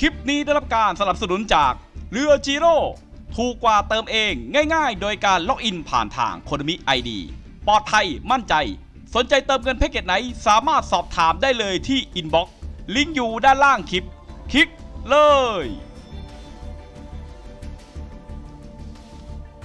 คลิปนี้ได้รับการสนับสนุนจากเรือจีโร่ถูกกว่าเติมเองง่ายๆ โดยการล็อกอินผ่านทางโค n มิไอดีปลอดภัยมั่นใจ สนใจเติมเงินแพ็กเกจไหน สามารถสอบถามได้เลยที่อินบ็อกซ์ลิงก์อยู่ด้านล่างคลิป คลิกเลย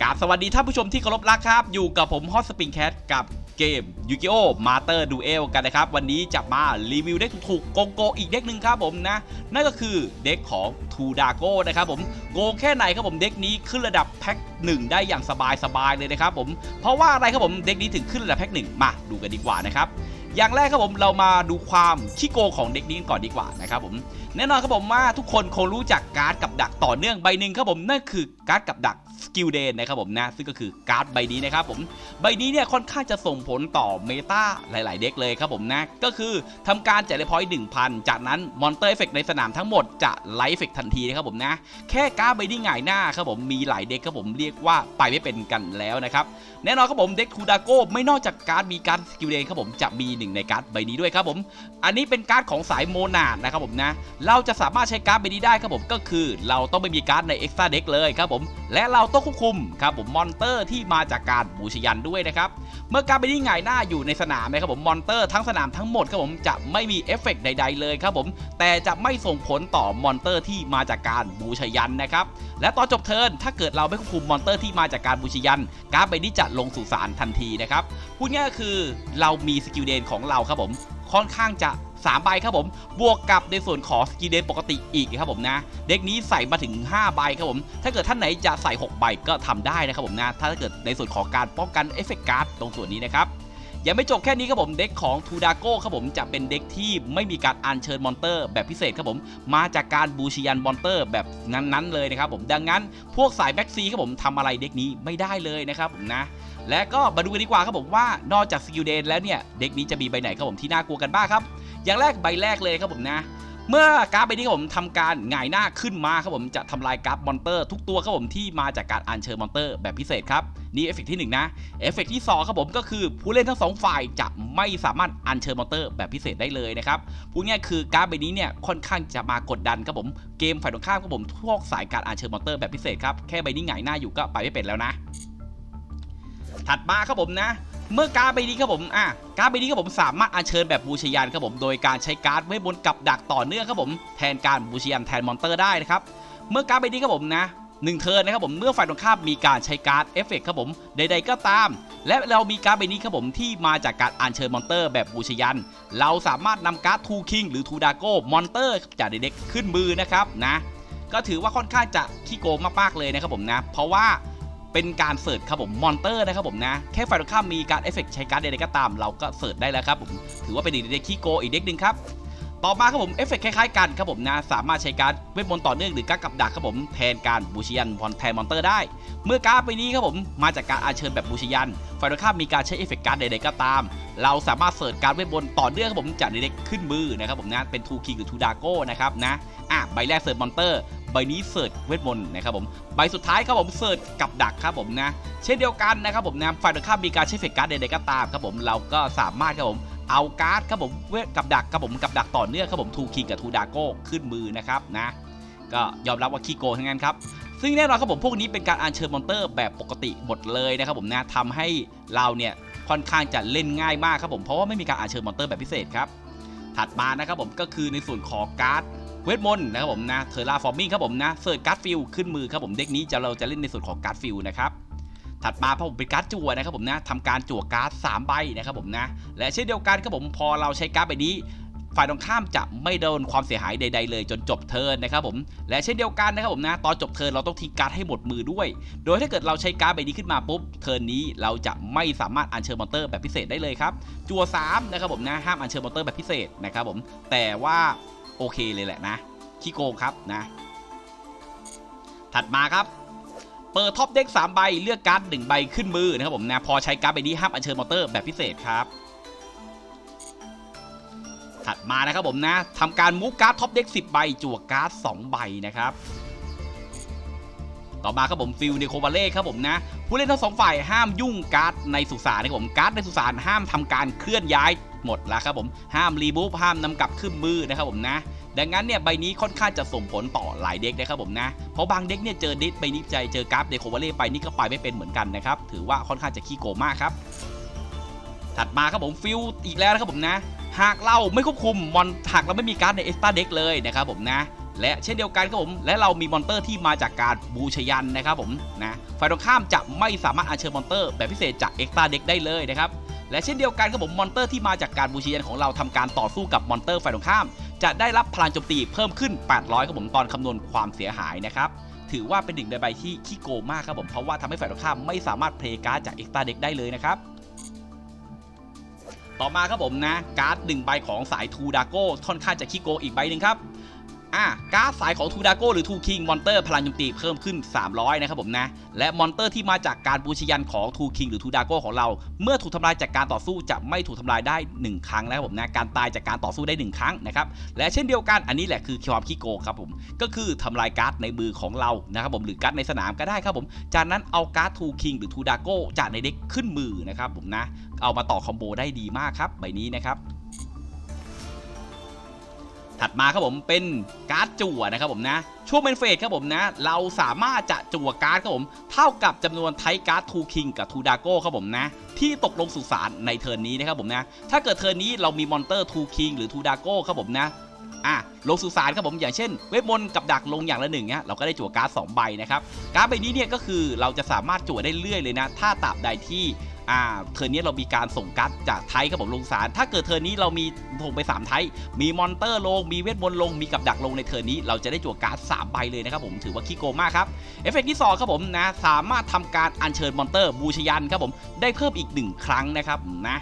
กราบสวัสดีท่านผู้ชมที่เคารพรักครับ อยู่กับผมฮอตสปริงแคทกับ เกมยูกิโอมาเตอร์ดูเอลกันนะครับ วันนี้จะมารีวิวเด็กถูกโกโกอีกเด็กหนึ่งครับผมนะ นั่นก็คือเด็กของทูดาโก้นะครับผมโกแค่ไหนครับผมเด็กนี้ขึ้นระดับแพ็คหนึ่งได้อย่างสบายๆเลยนะครับผมเพราะว่าอะไรครับผมเด็กนี้ถึงขึ้นระดับแพ็คหนึ่งมาดูกันดีกว่านะครับอย่างแรกครับผมเรามาดูความขี้โกงของเด็กนี้ก่อนดีกว่านะครับผมแน่นอนครับผมว่าทุกคนคงรู้จักการ์ดกับดักต่อเนื่องใบหนึ่งครับผมนั่นคือการ์ดกับดัก สกิลเดนนะครับผมนะซึ่งก็คือการ์ดใบนี้นะครับผมใบนี้เนี่ยค่อนข้างจะส่งผลต่อเมตาหลาย ๆ เด็กเลยครับผมนะก็คือทำการแจกเลพอยต์หนึ่งพันจากนั้นมอนเตอร์เอฟเฟกในสนามทั้งหมดจะไลฟ์เอฟเฟกทันทีนะครับผมนะแค่การ์ดใบนี้ง่ายหน้าครับผมมีหลายเด็กครับผมเรียกว่าไปไม่เป็นกันแล้วนะครับแน่นอนครับผมเด็กทูดาโก้ไม่นอกจากการ์ดมีการดสกิลเดนครับผมจะมีหนึ่งในการ์ดใบนี้ด้วยครับผม อันนี้เป็นการ์ดของสายโมนาดนะครับผมนะเราจะสามารถใช้การ์ดใบนี้ได้ครับผมก็คือ เราต้องไม่มีการ์ดในเอ็กซ์ตร้าเด็กเลยครับผมและเราต้องควบคุมครับผมมอนเตอร์ที่มาจากการบูชยันด้วยนะครับ เมื่อการ์ดใบนี้หงายหน้าอยู่ในสนามนะครับผมมอนเตอร์ทั้งสนามทั้งหมดครับผมจะไม่มีเอฟเฟกต์ใด ๆ เลยครับผม แต่จะไม่ส่งผลต่อมอนเตอร์ที่มาจากการบูชยันนะครับ และตอนจบเทิร์นถ้าเกิดเราไม่ควบคุมมอนเตอร์ที่มาจากการบูชยัน การ์ดใบนี้จะลงสู่สารทันทีนะครับพูดง่ายๆคือเรามีสกิลเดนของเราครับผมค่อนข้างจะ 3ใบครับผมบวกกับในส่วนของสกิลเดนปกติอีกครับผมนะ เด็กนี้ใส่มาถึง 5 ใบครับผม ถ้าเกิดท่านไหนจะใส่ 6 ใบก็ทำได้นะครับผมนะ ถ้าเกิดในส่วนของการป้องกันเอฟเฟกต์การ์ดตรงส่วนนี้นะครับยังไม่จบแค่นี้ครับผมเด็กของทูดาโก้ครับผมจะเป็นเด็กที่ไม่มีการอัญเชิญมอนเตอร์ แบบพิเศษครับผมมาจากการบูชิยันมอนเตอร์แบบนั้นๆเลยนะครับผมดังนั้นพวกสายแบ็กซีครับผมทำอะไรเด็กนี้ไม่ได้เลยนะครับผมนะและก็มาดูกันดีกว่าครับผมว่านอกจากสกิลเดนแล้วเนี่ยเด็กนี้จะมีใบไหนครับผมที่น่ากลัวกันบ้างครับ อย่างแรกใบแรกเลยครับผมนะ เมื่อการ์ดใบนี้ครับผมทำการหงายหน้าขึ้นมาครับผมจะทำลายกร์ดมอนเตอร์ทุกตัวครับผมที่มาจากการอัญเชิญมอนเตอร์แบบพิเศษครับนี่เอฟเฟกที่หนึ่งนะเอฟเฟกที่สองครับผมก็คือผู้เล่นทั้งสองฝ่ายจะไม่สามารถอัญเชิญมอนเตอร์แบบพิเศษได้เลยนะครับพูดง่ายคือการ์ดใบนี้เนี่ยค่อนข้างจะมากดดันครับผมเกมฝ่ายตรงข้ามครับผมพวกสายการอัญเชิญมอนเตอร์แบบพิเศษครับแค่ใบนี้หงายหน้าอยู่ก็ไปไม่เป็นแล้วนะ ถัดมาครับผมนะ เมื่อการ์ดใบนี้ครับผมอะการ์ดใบนี้ครับผมสามารถอัญเชิญแบบบูชยันครับผมโดยการใช้การ์ดเวทบนกับดักต่อเนื่องครับผมแทนการบูชยันแทนมอนเตอร์ได้นะครับเมื่อการ์ดใบนี้ครับผมนะหนึ่งเทิร์นนะครับผมเมื่อฝ่ายตรงข้ามมีการใช้การ์ดเอฟเฟกต์ครับผมใดๆก็ตาม และเรามีการ์ดใบนี้ครับผมที่มาจากการอัญเชิญมอนเตอร์แบบบูชยัน เราสามารถนำการ์ดทูคิงหรือทูดาโก้มอนเตอร์จากเด็กๆขึ้นมือนะครับนะก็ถือว่าค่อนข้างจะขี้โกงมากๆเลยนะครับผมนะเพราะว่า เป็นการเสิร์ชครับผมมอนเตอร์นะครับผมนะ แค่ฝ่ายตรงข้ามมีการเอฟเฟกใช้การ์ดใดๆก็ตามเราก็เสิร์ชได้แล้วครับผมถือว่าเป็นอีกเด็กขี้โกอีกเด็กหนึ่งครับ ต่อมาครับผมเอฟเฟกคล้ายๆกันครับผมนะสามารถใช้การเวทมนต์ต่อเนื่องหรือการกับดักครับผมแทนการบูชิยันพอนแทนมอนเตอร์ได้ เมื่อการ์ดไปนี้ครับผมมาจากการอาเชิญแบบบูชิยันฝ่ายตรงข้ามมีการใช้เอฟเฟกการ์ดใดๆก็ตาม เราสามารถเสิร์ชการเวทมนต์ต่อเนื่องครับผมจากเด็กๆขึ้นมือนะครับผมนะเป็นทูคิงหรือทูดาโก้นะครับนะอะใบแรกเสิร์ชมอนเตอร์ใบนี้เสิร์ชเวทมนต์นะครับผมใบสุดท้ายครับผมเสิร์ชกับดักครับผมนะ เช่นเดียวกันนะครับผมนะฝ่ายตรงข้ามมีการใช้เฟกการ์ดใดๆก็ตามครับผมเราก็สามารถครับผมเอาการ์ดครับผมเวทกับดักครับผมกับดักต่อเนื่องครับผมทูคิงกับทูดาโก้ขึ้นมือนะครับนะ ก็ยอมรับว่าขี้โกงทั้งนั้นครับซึ่งแน่นอนครับผมพวกนี้เป็นการอัญเชิญมอนเตอร์แบบปกติหมดเลยนะครับผมนะทำให้เราเนี่ยค่อนข้างจะเล่นง่ายมากครับผมเพราะว่าไม่มีการอัญเชิญมอนเตอร์แบบพิเศษครับถัดมานะครับผมก็คือในส่วนของการ์ดเวทมนต์นะครับผมนะเทอร์ราฟอร์มิงครับผมนะเสิร์ชการ์ดฟิลขึ้นมือครับผมเด็กนี้จะเราจะเล่นในส่วนของการ์ดฟิลนะครับ ถัดมาพอผมเป็นการ์ดจั่วนะครับผมนะทำการจั่วการ์ด3ใบนะครับผมนะและเช่นเดียวกันครับผมพอเราใช้การ์ดใบนี้ฝ่ายตรงข้ามจะไม่โดนความเสียหายใด ๆ เลยจนจบเทิร์นนะครับผมและเช่นเดียวกันนะครับผมนะตอนจบเทิร์นเราต้องทิ้งการ์ดให้หมดมือด้วย โดยถ้าเกิดเราใช้การ์ดใบนี้ขึ้นมาปุ๊บเทิร์นนี้เราจะไม่สามารถอัญเชิญมอนเตอร์แบบพิเศษได้เลยครับจั่ว3นะครับผมนะห้ามอัญเชิญมอนเตอร์แบบพิเศษนะครับผมแต่ว่าโอเคเลยแหละนะขี้โกงครับนะ ถัดมาครับ เปิดท็อปเด็ก3ใบเลือกการ์ด1ใบขึ้นมือนะครับผมนะพอใช้การ์ดใบนี้ห้ามอัญเชิญมอเตอร์แบบพิเศษครับถัดมานะครับผมนะทำการมูฟการ์ดท็อปเด็ก10 ใบจั่วการ์ด2ใบนะครับต่อมาครับผมฟิลเนโควาเล่ครับผมนะ ผู้เล่นทั้งสองฝ่ายห้ามยุ่งการ์ดในสุสานนะครับผมการ์ดในสุสานห้ามทำการเคลื่อนย้ายหมดแล้วครับผมห้ามรีบูฟห้ามนำกลับขึ้นมือนะครับผมนะ ดังนั้นเนี่ยใบนี้ค่อนข้างจะส่งผลต่อหลายเด็กนะครับผมนะ เพราะบางเด็กเนี่ยเจอด็กใบนี้ใจเจอกราฟเดโคเวเล่ไปนี่ก็ไปไม่เป็นเหมือนกันนะครับ ถือว่าค่อนข้างจะขี้โกงมากครับ ถัดมาครับผมฟิลอีกแล้วนะครับผมนะ หากเราไม่ควบคุมมอนหากเราไม่มีการ์ดในเอ็กซ์ตาเด็กเลยนะครับผมนะและเช่นเดียวกันครับผม และเรามีมอนเตอร์ที่มาจากการบูชยันนะครับผมนะฝ่ายตรงข้ามจะไม่สามารถอัญเชิญมอนเตอร์แบบพิเศษจากเอ็กซ์ตาเด็กได้เลยนะครับ และเช่นเดียวกันครับผมมอนเตอร์ที่มาจากการบูชยันของเราทำการต่อสู้กับมอนเตอร์ฝ่ายตรงข้าม จะได้รับพลังโจมตีเพิ่มขึ้น 800ครับผมตอนคำนวณความเสียหายนะครับถือว่าเป็นหนึ่งในใบที่ขี้โกงมากครับผมเพราะว่าทำให้ฝ่ายตรงข้ามไม่สามารถเพลย์การ์ดจากเอ็กซ์ตาเด็กได้เลยนะครับต่อมาครับผมนะการ์ดหนึ่งใบของสายทูดาโก้ค่อนข้างจะขี้โกงอีกใบหนึ่งครับ อะการ์ดสายของทูดาโก้หรือทูคิงมอนเตอร์พลังโจมตีเพิ่มขึ้น 300 นะครับผมนะ และมอนเตอร์ที่มาจากการบูชยันของทูคิงหรือทูดาโก้ของเรา เมื่อถูกทำลายจากการต่อสู้จะไม่ถูกทำลายได้ 1 ครั้งนะครับผมนะ การตายจากการต่อสู้ได้ 1 ครั้งนะครับ และเช่นเดียวกันอันนี้แหละคือความขี้โกงครับผม ก็คือทำลายการ์ดในมือของเรานะครับผมหรือการ์ดในสนามก็ได้ครับผม จากนั้นเอาการ์ดทูคิงหรือทูดาโก้จากในเด็กขึ้นมือนะครับผมนะ เอามาต่อคอมโบได้ดีมากครับใบนี้นะครับ ถัดมาครับผมเป็นการ์ดจั่วนะครับผมนะ ช่วงเป็นเฟสครับผมนะ เราสามารถจะจั่วการ์ดครับผมเท่ากับจำนวนไทการ์ดทูคิงกับทูดาโก้ครับผมนะ ที่ตกลงสู่สารในเทิร์นนี้นะครับผมนะ ถ้าเกิดเทิร์นนี้เรามีมอนเตอร์ทูคิงหรือทูดาโก้ครับผมนะอะลงสู่สารครับผมอย่างเช่น เวทมนต์กับดักลงอย่างละหนึ่งเนี่ยเราก็ได้จั่วการ์ดสองใบนะครับการ์ดใบนี้เนี่ยก็คือเราจะสามารถจั่วได้เรื่อยเลยนะ ถ้าตราบใดที่ อ่าเทิร์นนี้เรามีการส่งการ์ดจากไทยครับผมลงสาร ถ้าเกิดเทิร์นนี้เรามีส่งไป3ไทยมีมอนเตอร์ลง มีเวทมนต์ลง มีกับดักลงในเทิร์นนี้ เราจะได้จั่วการ์ด3ใบเลยนะครับผมถือว่าขี้โกงมากครับเอฟเฟกต์ที่สองครับผมนะสามารถทำการอัญเชิญมอนเตอร์บูชยันครับผมได้เพิ่มอีก 1 ครั้งนะครับนะ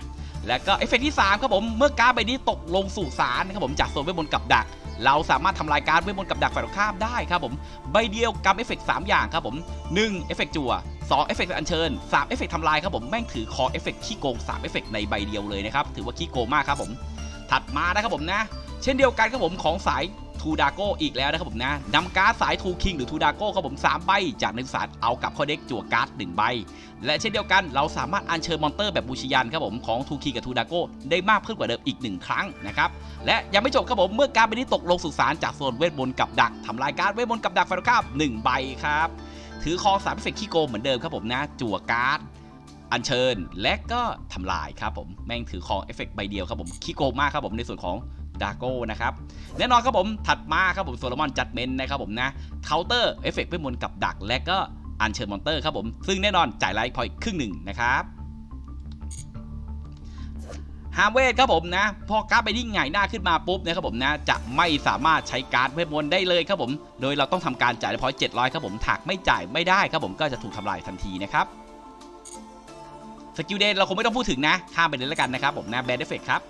แล้วก็เอฟเฟกต์ที่3ครับผมเมื่อการ์ดใบนี้ตกลงสู่สารนะครับผมจากโซนเวทมนต์กับดักเราสามารถทำลายการ์ดเวทมนต์กับดักฝ่ายตรงข้ามได้ครับผม ใบเดียวกับเอฟเฟกต์3อย่างครับผม1เอฟเฟกต์จั่ว 2เอฟเฟกต์อัญเชิญ3เอฟเฟกต์ทำลายครับผมแม่งถือคอเอฟเฟกต์ขี้โกง3เอฟเฟกต์ในใบเดียวเลยนะครับถือว่าขี้โกงมากครับผมถัดมานะครับผมนะ เช่นเดียวกันครับผมของสายทูดาโกอีกแล้วนะครับผมนะนำการ์ดสายทูคิงหรือทูดาโกครับผม3ใบจากในสารเอากลับเข้าเด็กจั่วการ์ด1ใบ และเช่นเดียวกันเราสามารถอัญเชิญมอนเตอร์แบบบูชิยันครับผมของทูคิงกับทูดาโกได้มากขึ้นกว่าเดิมอีก 1 ครั้งนะครับและยังไม่จบครับผมเมื่อการ์ดใบนี้ตกลงสู่สารจากโซนเวทมนต์กับดักทำลายการ์ดเวทมนต์กับดักไฟตรงข้าม1ใบครับ ถือคอสามเอฟเฟกต์ขี้โกงเหมือนเดิมครับผมนะจั่วการ์ดอัญเชิญและก็ทำลายครับผมแม่งถือของเอฟเฟกต์ใบเดียวครับผมขี้โกงมากครับผมในส่วนของดาโก้นะครับแน่นอนครับผมถัดมาครับผมโซโลมอนจัดเมนนะครับผมนะเคาน์เตอร์เอฟเฟกต์เวทมนต์กับดัก และก็อัญเชิญมอนเตอร์ครับผมซึ่งแน่นอนจ่ายไลท์พอยต์ครึ่งหนึ่งนะครับ ฮาร์เวทครับผมนะ พอการ์ดไปที่หงายหน้าขึ้นมาปุ๊บนะครับผมนะ จะไม่สามารถใช้การ์ดเวทมนต์ได้เลยครับผม โดยเราต้องทำการจ่ายไลท์พอยต์700ครับผมถากไม่จ่ายไม่ได้ครับผมก็จะถูกทำลายทันทีนะครับสกิลเดนเราคงไม่ต้องพูดถึงนะ ข้ามไปเลยแล้วกันนะครับผมนะแบนเดฟเฟกครับ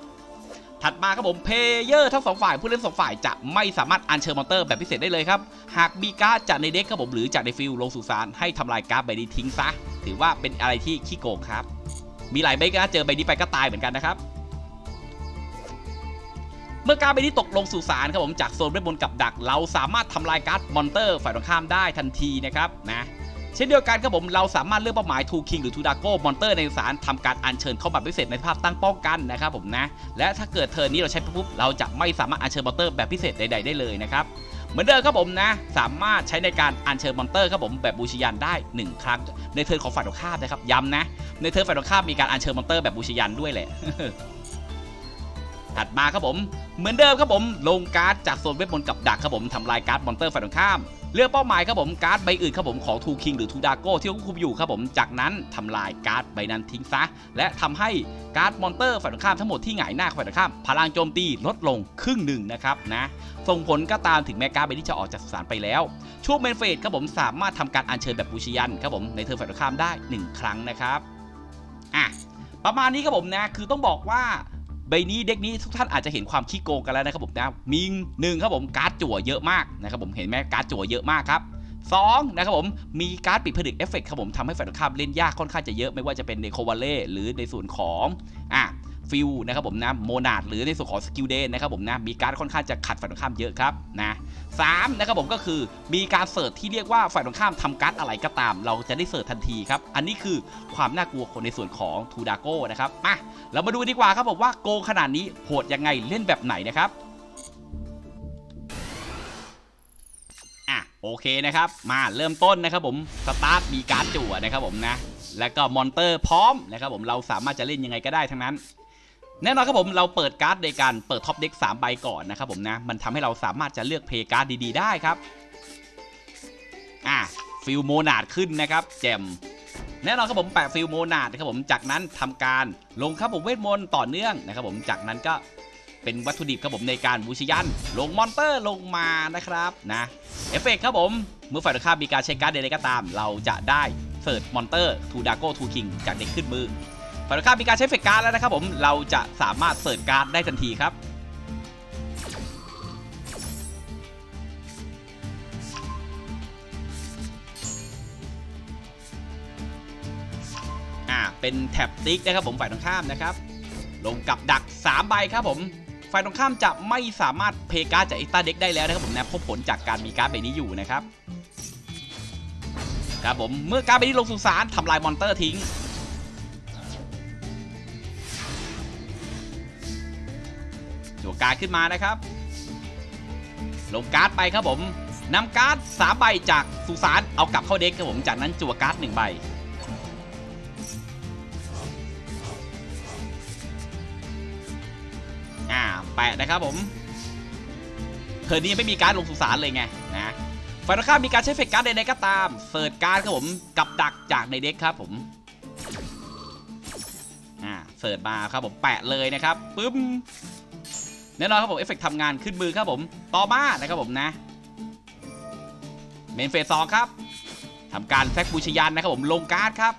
ถัดมาครับผมเพเยอร์ทั้งสองฝ่ายผู้เล่นสองฝ่ายจะไม่สามารถอัญเชิญมอนเตอร์แบบพิเศษได้เลยครับ หากมีการ์ดจากในเด็กครับผมหรือจากในฟิลลงสู่สารให้ทำลายการ์ดใบนี้ทิ้งซะ ถือว่าเป็นอะไรที่ขี้โกงครับ มีหลายใบก็เจอใบนี้ไปก็ตายเหมือนกันนะครับ เมื่อการ์ดใบนี้ตกลงสู่สารครับผมจากโซนเวทมนต์กับดัก เราสามารถทำลายการ์ดมอนเตอร์ฝ่ายตรงข้ามได้ทันทีนะครับนะเช่นเดียวกันครับผมเราสามารถเลือกเป้าหมายทูคิงหรือทูดาโก้มอนเตอร์ในสารทำการอัญเชิญเข้าแบบพิเศษในภาพตั้งป้องกันนะครับผมนะและถ้าเกิดเทิร์นนี้เราใช้ปุ๊บเราจะไม่สามารถอัญเชิญมอนเตอร์แบบพิเศษใด ๆได้เลยนะครับเหมือนเดิมครับผมนะ สามารถใช้ในการอัญเชิญมอนเตอร์ครับผมแบบบูชิยันได้ 1 ครั้ง ในเทิร์นของฝ่ายตรงข้ามนะครับย้ำนะ ในเทิร์นฝ่ายตรงข้ามมีการอัญเชิญมอนเตอร์แบบบูชิยันด้วยแหละ ถัดมาครับผม เหมือนเดิมครับผม ลงการ์ดจากโซนเวทมนต์กับดักครับผมทำลายการ์ดมอนเตอร์ฝ่ายตรงข้าม เลือกเป้าหมายครับผมการ์ดใบอื่นครับผมของทูคิงหรือทูดาโก้ที่ควบคุมอยู่ครับผมจากนั้นทำลายการ์ดใบนั้นทิ้งซะ และทำให้การ์ดมอนเตอร์ฝ่ายตรงข้ามทั้งหมดที่หงายหน้าฝ่ายตรงข้าม พลังโจมตีลดลงครึ่งหนึ่งนะครับนะส่งผลก็ตามถึงแม้การ์ดใบนี้จะออกจากสารไปแล้ว ช่วงเมนเฟสครับผมสามารถทำการอัญเชิญแบบบูชิยันครับผมในเทิร์ฝ่ายตรงข้ามได้ 1 ครั้งนะครับอะประมาณนี้ครับผมนะคือต้องบอกว่า ใบนี้เด็กนี้ทุกท่านอาจจะเห็นความขี้โกงกันแล้วนะครับผมนะมีหนึ่งครับผมการ์ดจั่วเยอะมากนะครับผมเห็นไหมการ์ดจั่วเยอะมากครับ สองนะครับผมมีการ์ดปิดผนึกเอฟเฟกต์ครับผมทำให้ฝ่ายตรงข้ามเล่นยากค่อนข้างจะเยอะไม่ว่าจะเป็นในโควาเล่หรือในส่วนของอะฟิลนะครับผมนะโมนาดหรือในส่วนของสกิลเดนนะครับผมนะมีการค่อนข้างจะขัดฝ่ายตรงข้ามเยอะครับนะสามนะครับผมก็คือมีการเสิร์ชที่เรียกว่าฝ่ายตรงข้ามทำการ์ดอะไรก็ตาม เราจะได้เสิร์ชทันทีครับ อันนี้คือความน่ากลัวคนในส่วนของทูดาโก้นะครับมาเรามาดูดีกว่าครับผมว่าโกงขนาดนี้โหดยังไงเล่นแบบไหนนะครับ โอเคนะครับ มาเริ่มต้นนะครับผมสตาร์ทมีการ์ดจั่วนะครับผมนะ แล้วก็มอนเตอร์พร้อมนะครับผมเราสามารถจะเล่นยังไงก็ได้ทั้งนั้น แน่นอนครับผมเราเปิดการ์ดในการเปิดท็อปเด็ก3ใบก่อนนะครับผมนะ มันทำให้เราสามารถจะเลือกเพย์การ์ดดี ๆ ได้ครับ อะฟิลโมนาดขึ้นนะครับแจมแน่นอนครับผมแปะฟิลโมนาดนะครับผมจากนั้นทำการลงครับผมเวทมนต์ต่อเนื่องนะครับผมจากนั้นก็ เป็นวัตถุดิบครับผมในการบูชยัน ลงมอนเตอร์ลงมานะครับนะเอฟเฟกต์ครับผม เมื่อฝ่ายตรงข้ามมีการใช้การ์ดใดๆก็ตาม เราจะได้เสิร์ชมอนเตอร์ทูดาโก้ทูคิงจากเด็กขึ้นมือฝ่ายตรงข้ามมีการใช้เฟกการ์ดแล้วนะครับผมเราจะสามารถเสิร์ชการ์ดได้ทันทีครับอ่าเป็นแท็บติ๊กนะครับผมฝ่ายตรงข้ามนะครับ ลงกับดัก 3 ใบครับผม ฝ่ายตรงข้ามจะไม่สามารถเพการ์ดจากเอ็กซ์ต้าเด็กได้แล้วนะครับผมนะเพราะผลจากการมีการ์ดใบนี้อยู่นะครับครับผมเมื่อการ์ดใบนี้ลงสู่สารทำลายมอนเตอร์ทิ้งจั่วการ์ดขึ้นมานะครับ ลงการ์ดไปครับผมนำการ์ดสามใบจากสุสานเอากลับเข้าเด็กครับผมจากนั้นจั่วการ์ดหนึ่งใบ แปะนะครับผมเธอนี้ไม่มีการลงสุสานเลยไงนะฝ่ายตรงข้ามมีการใช้เฟกการ์ดใดๆก็ตามเสิร์ชการ์ดครับผมกับดักจากในเด็กครับผมอ่าเสิร์ชมาครับผมแปะเลยนะครับปึ้มแน่นอนครับผมเอฟเฟกทำงานขึ้นมือครับผมต่อมานะครับผมนะเมนเฟสสองครับทำการแซกบูชยันนะครับผมลงการ์ดครับ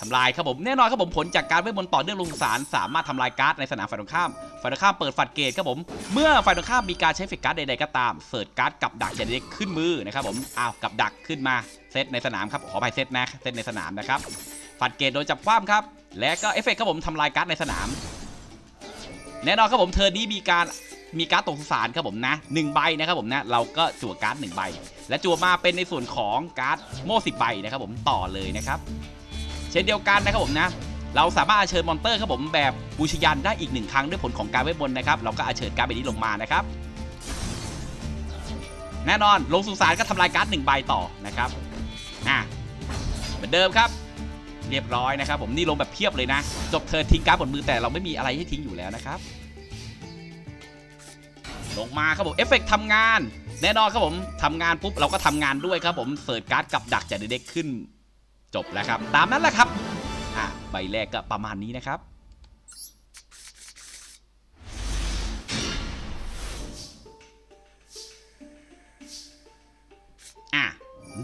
ทำลายครับผมแน่นอนครับผมผลจากการเวทมนต์ต่อเนื่องลงสารสามารถทำลายการ์ดในสนามฝ่ายตรงข้ามฝ่ายตรงข้ามเปิดฝัดเกตครับผมเมื่อฝ่ายตรงข้ามมีการใช้เฟกการ์ดใดๆก็ตามเสิร์ชการ์ดกับดักจะเด็กขึ้นมือนะครับผมอ้าวกับดักขึ้นมาเซตในสนามครับขออภัยเซตนะเซตในสนามนะครับฝัดเกตโดยจับคว่ำครับ และก็เอฟเฟกครับผมทำลายการ์ดในสนาม แน่นอนครับผมเทอร์นี้มีการมีการ์ดตกสสานครับผมนะหนึ่งใบนะครับผมนะเราก็จั่วการ์ดหนึ่งใบ และจั่วมาเป็นในส่วนของการ์ดโม่สิบใบนะครับผมต่อเลยนะครับ เช่นเดียวกันนะครับผมนะเราสามารถอาเชิญมอนเตอร์ครับผมแบบบูชยันได้อีกหนึ่งครั้งด้วยผลของการเวทมนต์นะครับเราก็อาเชิญการ์ดใบนี้ลงมานะครับ แน่นอนลงสุสานก็ทำลายการ์ดหนึ่งใบต่อนะครับอะเหมือนเดิมครับเรียบร้อยนะครับ ผมนี่ลงแบบเพียบเลยนะ จบเทิร์นทิ้งการ์ดบนมือแต่เราไม่มีอะไรให้ทิ้งอยู่แล้วนะครับ ลงมาครับผมเอฟเฟกต์ทำงาน แน่นอนครับผมทำงานปุ๊บเราก็ทำงานด้วยครับผมเสิร์ชการ์ดกับดักจากเด็กขึ้น จบแล้วครับ ตามนั้นแหละครับอะใบแรกก็ประมาณนี้นะครับอะ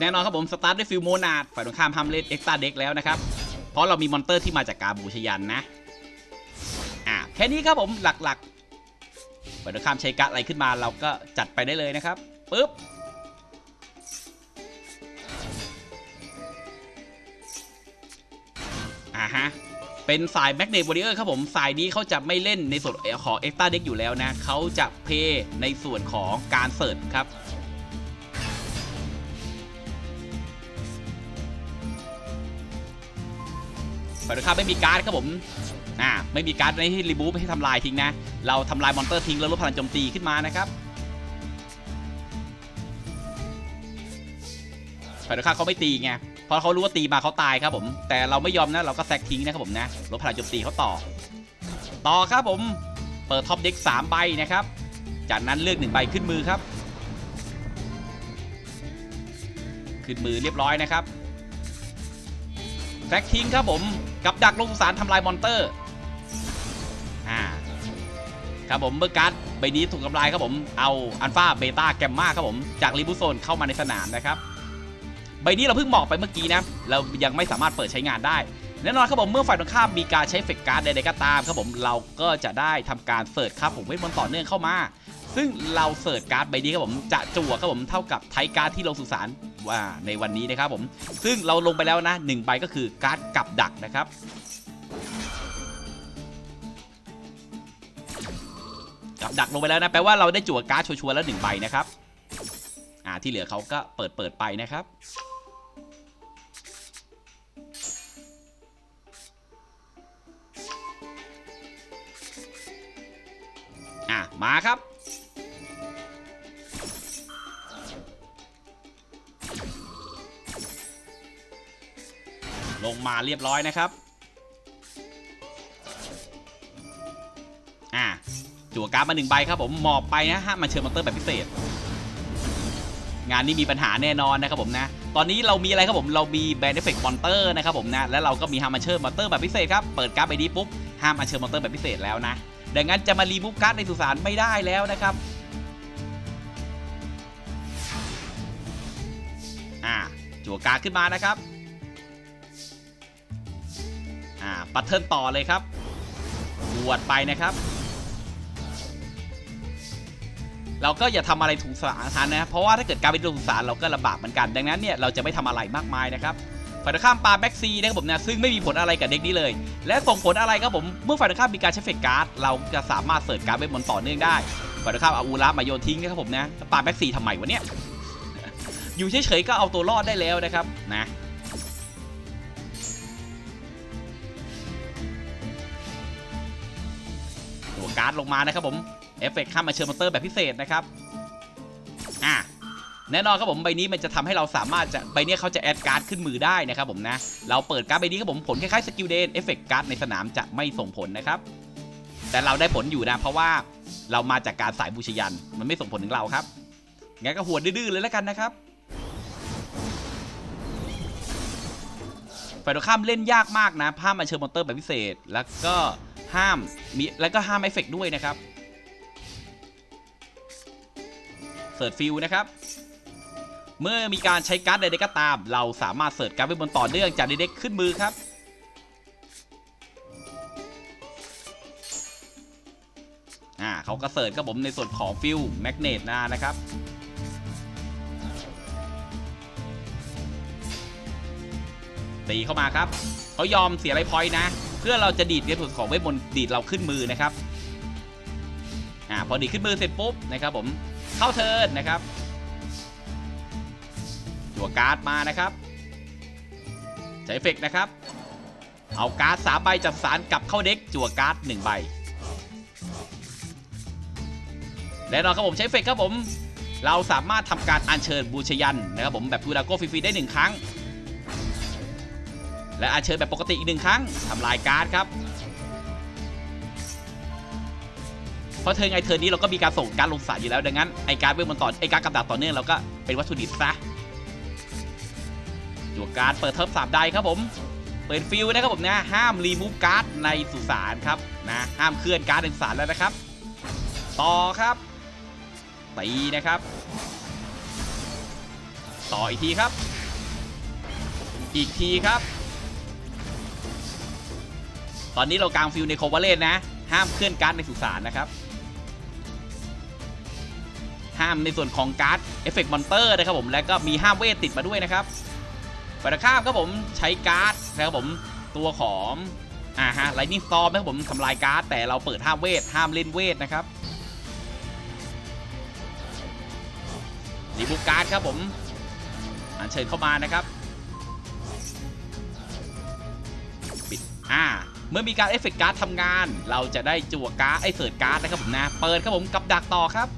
แน่นอนครับผมสตาร์ทด้วยฟิลโมนาดฝ่ายตรงข้ามทำเล่นเอ็กซ์ตาเด็กแล้วนะครับ เพราะเรามีมอนเตอร์ที่มาจากกาบูชยันนะอะแค่นี้ครับผมหลักๆฝ่ายตรงข้ามใช้การ์ดอะไรขึ้นมาเราก็จัดไปได้เลยนะครับปุ๊บ อ่าฮะ เป็นสายแมกเนตวอริเออร์ครับผม สายนี้เขาจะไม่เล่นในส่วนของเอ็กซ์ต้าเด็กอยู่แล้วนะ เขาจะเพย์ในส่วนของการเสิร์ชครับฝ่ายตรงข้ามไม่มีการ์ดครับผม อ่า ไม่มีการ์ดในที่รีบูฟให้ทำลายทิ้งนะ เราทำลายมอนเตอร์ทิ้งแล้วลดพลังโจมตีขึ้นมานะครับฝ่ายตรงข้ามเขาไม่ตีไง พราะเขารู้ว่าตีมาเขาตายครับผม แต่เราไม่ยอมนะเราก็แซกทิ้งนะครับผมนะลดพลังโจมตีเขาต่อ ต่อครับผม เปิดท็อปเด็ก3ใบนะครับ จากนั้นเลือก1ใบขึ้นมือครับ ขึ้นมือเรียบร้อยนะครับแซกทิ้งครับผม กับดักลงสานทำลายมอนเตอร์อ่าครับผมเมื่อการ์ดใบนี้ถูกทำลายครับผม เอาอัลฟาเบต้าแกมมาครับผม จากรีบูโซนเข้ามาในสนามนะครับ ใบนี้เราเพิ่งบอกไปเมื่อกี้นะ เรายังไม่สามารถเปิดใช้งานได้ แน่นอนครับผมเมื่อฝ่ายตรงข้ามมีการใช้เฟกการ์ดใดๆก็ตามครับผมเราก็จะได้ทำการเสิร์ชครับผมเวทมนต์ต่อเนื่องเข้ามา ซึ่งเราเสิร์ชการ์ดใบนี้ครับผมจะจั่วครับผมเท่ากับไทยการ์ดที่ลงสุสานว่าในวันนี้นะครับผม ซึ่งเราลงไปแล้วนะหนึ่งใบก็คือการ์ดกับดักนะครับกับดักลงไปแล้วนะแปลว่าเราได้จั่วการ์ดชัวร์ๆแล้วหนึ่งใบนะครับ อ่าที่เหลือเขาก็เปิดเปิดไปนะครับาครับ ลงมาเรียบร้อยนะครับ อ่าจั่วการ์ดมาหนึ่งใบครับผมหมอบไปนะฮะมาเชิญมอนเตอร์แบบพิเศษ งานนี้มีปัญหาแน่นอนนะครับผมนะ ตอนนี้เรามีอะไรครับผมเรามีแบนเอฟเฟกต์มอนเตอร์นะครับผมนะ และเราก็มีฮามาเชิญมอนเตอร์แบบพิเศษครับ เปิดการ์ดไปนี้ปุ๊บห้ามมาเชิญมอนเตอร์แบบพิเศษแล้วนะ ดังนั้นจะมารีมูฟการ์ดในสุสานไม่ได้แล้วนะครับอ่าจั่วการ์ดขึ้นมานะครับอ่าปัตเทิร์นต่อเลยครับบวดไปนะครับ เราก็อย่าทำอะไรถูกสาธารณะนะเพราะว่าถ้าเกิดการไปถูกสารเราก็ลำบากเหมือนกัน ดังนั้นเนี่ยเราจะไม่ทำอะไรมากมายนะครับ ฝ่ายตรงข้ามปาแบ็กซีนะครับผมนะซึ่งไม่มีผลอะไรกับเด็กนี้เลย และส่งผลอะไรครับผมเมื่อฝ่ายตรงข้ามมีการใช้เฟกการ์ดเราจะสามารถเสิร์ชการ์ดเวทมนต์ต่อเนื่องได้ฝ่ายตรงข้ามเอาอูระมาโยนทิ้งนะครับผมนะปาแบ็กซีทำไมวะเนี่ยอยู่เฉยๆก็เอาตัวรอดได้แล้วนะครับนะตัวการ์ดลงมานะครับผมเอฟเฟกต์ข้ามมาเชิญมอนเตอร์แบบพิเศษนะครับอะ แน่นอนครับผมใบนี้มันจะทำให้เราสามารถจะใบนี้เขาจะแอดการ์ดขึ้นมือได้นะครับผมนะเราเปิดการ์ดใบนี้ครับผมผลคล้ายๆสกิลเดนเอฟเฟกต์การ์ดในสนามจะไม่ส่งผลนะครับแต่เราได้ผลอยู่นะเพราะว่าเรามาจากการสายบูชยัน มันไม่ส่งผลถึงเราครับงั้นก็หัวดื้อเลยแล้วกันนะครับฝ่ายตรงข้ามเล่นยากมากนะห้ามมาเชิญมอนเตอร์แบบพิเศษ แล้วก็ห้ามมีแล้วก็ห้ามเอฟเฟกต์ด้วยนะครับเสิร์ชฟิลนะครับ เมื่อมีการใช้การ์ดใดๆก็ตาม เราสามารถเสิร์ชการ์ดไว้บนต่อเนื่องจากเด็กๆขึ้นมือครับอ่าเขาก็เสิร์ชครับผมในส่วนของฟิลแมกเนตนะนะครับตีเข้ามาครับเขายอมเสียไรพอยนะ เพื่อเราจะดีดในส่วนของเวทมนต์ดีดเราขึ้นมือนะครับอ่าพอดีขึ้นมือเสร็จปุ๊บนะครับผมเข้าเทิร์นนะครับ จั่วการ์ดมานะครับ ใช้เฟกนะครับ เอาการ์ดสามใบจากสารกลับเข้าเด็กจั่วการ์ดหนึ่งใบแน่นอนครับผมใช้เฟกครับผม เราสามารถทำการอัญเชิญบูชยันนะครับผมแบบทูดาโก้ฟรีๆได้หนึ่งครั้ง และอัญเชิญแบบปกติอีกหนึ่งครั้งทำลายการ์ดครับเพราะเทิร์นไงเทิร์นนี้เราก็มีการส่งการลงสารอยู่แล้วดังนั้นไอการ์ดเวทมนต่อไอการ์ดกับดักต่อเนื่องเราก็เป็นวัตถุดิบซะ จั่วการ์ดเปิดเทิร์ฟสามได้ครับผมเปิดฟิลนะครับผมนะห้ามรีมูฟการ์ดในสุสานครับนะห้ามเคลื่อนการ์ดในสุสานแล้วนะครับ ต่อครับตีนะครับ ต่ออีกทีครับ อีกทีครับ ตอนนี้เรากางฟิลในโคเวเลนนะ ห้ามเคลื่อนการ์ดในสุสานนะครับ ห้ามในส่วนของการ์ดเอฟเฟกต์มอนเตอร์นะครับผมและก็มีห้ามเวทติดมาด้วยนะครับ ฝ่ายตรงข้ามครับผมใช้การ์ดนะครับผมตัวของอ่าฮะไลนิ่งสตอมนะครับผมทำลายการ์ดแต่เราเปิดห้ามเวทห้ามเล่นเวทนะครับรีบุกการ์ดครับผมอัญเชิญเข้ามานะครับปิดอ่าเมื่อมีการเอฟเฟกต์การ์ดทำงาน เราจะได้จั่วการ์ดไอเสิร์ตการ์ดนะครับผมนะเปิดครับผมกับดักต่อครับ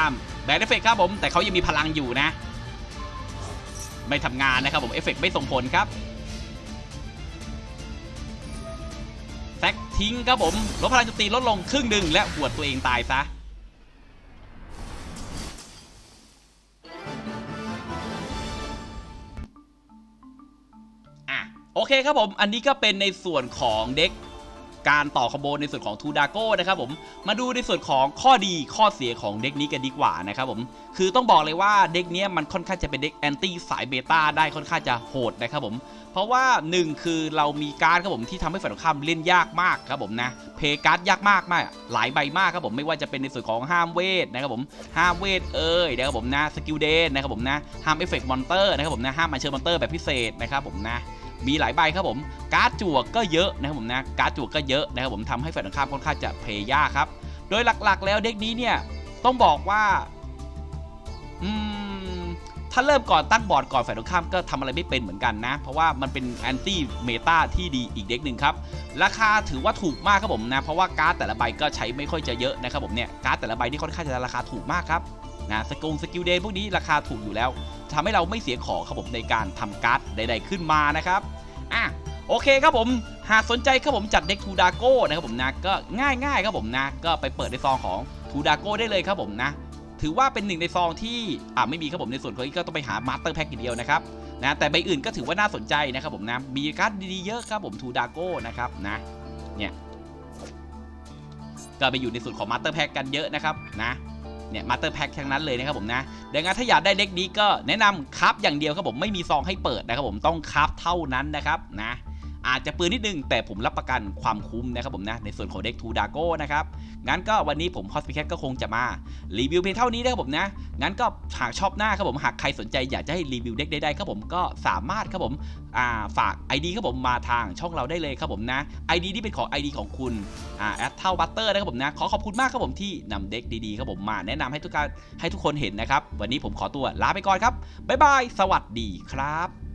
ข้ามแบนเอฟเฟกต์ครับผมแต่เขายังมีพลังอยู่นะ ไม่ทำงานนะครับผมเอฟเฟกต์ไม่ส่งผลครับแซกทิ้งครับผมลดพลังโจมตีลดลงครึ่งหนึ่งและหวดตัวเองตายซะอะโอเคครับผม อันนี้ก็เป็นในส่วนของเด็ก การต่อคอมโบในส่วนของทูดาโก้นะครับผมมาดูในส่วนของข้อดีข้อเสียของเด็กนี้กันดีกว่านะครับผมคือต้องบอกเลยว่าเด็กนี้มันค่อนข้างจะเป็นเด็กแอนตี้สายเบต้าได้ค่อนข้างจะโหดนะครับผมเพราะว่า 1 คือเรามีการ์ดครับผมที่ทำให้ฝ่ายตรงข้ามเล่นยากมากครับผมนะเพย์การ์ดยากมากมากหลายใบมากครับผมไม่ว่าจะเป็นในส่วนของห้ามเวทนะครับผมห้ามเวทเอ้ยนะครับผมนะสกิลเดนนะครับผมนะห้ามเอฟเฟกต์มอนเตอร์นะครับผมนะห้ามมาเชิญมอนเตอร์แบบพิเศษนะครับผมนะ มีหลายใบครับผม การ์ดจั่วก็เยอะนะครับผมนะ การ์ดจั่วก็เยอะนะครับผมทำให้ฝ่ายตรงข้ามค่อนข้างจะเพย์ยากครับ โดยหลักๆ แล้วเด็กนี้เนี่ยต้องบอกว่าอืมถ้าเริ่มก่อนตั้งบอร์ดก่อนฝ่ายตรงข้ามก็ทำอะไรไม่เป็นเหมือนกันนะ เพราะว่ามันเป็นแอนตี้เมตาที่ดีอีกเด็กหนึ่งครับ ราคาถือว่าถูกมากครับผมนะ เพราะว่าการ์ดแต่ละใบก็ใช้ไม่ค่อยจะเยอะนะครับผมเนี่ย การ์ดแต่ละใบนี่ค่อนข้างจะราคาถูกมากครับ นะสกุลสกิลเดย์พวกนี้ราคาถูกอยู่แล้วทำให้เราไม่เสียของครับผมในการทำการ์ดใด ๆ ขึ้นมานะครับอะโอเคครับผม หากสนใจครับผมจัดเด็กทูดาโก้นะครับผมนะก็ง่ายๆครับผมนะก็ไปเปิดในซองของทูดาโก้ได้เลยครับผมนะถือว่าเป็นหนึ่งในซองที่อ่าไม่มีครับผมในส่วนของนี้ก็ต้องไปหามาสเตอร์แพ็กอย่างเดียวนะครับนะแต่ใบอื่นก็ถือว่าน่าสนใจนะครับผมนะมีการ์ดดีๆเยอะครับผมทูดาโก้นะครับนะเนี่ยก็ไปอยู่ในส่วนของมาสเตอร์แพ็กกันเยอะนะครับนะ เนี่ยมาสเตอร์แพ็กทั้งนั้นเลยนะครับผมนะดังนั้นถ้าอยากได้เด็กนี้ก็แนะนำคับอย่างเดียวครับผมไม่มีซองให้เปิดนะครับผมต้องคับเท่านั้นนะครับนะ อาจจะปืนนิดนึง แต่ผมรับประกันความคุ้มนะครับผมนะ ในส่วนของเด็กทูดาโก้นะครับ งั้นก็วันนี้ผมฮอสพิแคทก็คงจะมารีวิวเพียงเท่านี้นะครับผมนะ งั้นก็หากชอบหน้าครับผมหากใครสนใจอยากจะให้รีวิวเด็กใดๆครับผมก็สามารถครับผมาฝาก ID ครับผมมาทางช่องเราได้เลยครับผมนะ ID นี่เป็นของ ID ของคุณแอดเท่าบัตเตอร์นะครับผมนะขอขอบคุณมากครับผมที่นำเด็กดีๆครับผมมาแนะนำให้ทุกการให้ทุกคนเห็นนะครับ วันนี้ผมขอตัวลาไปก่อนครับบ๊ายบายสวัสดีครับ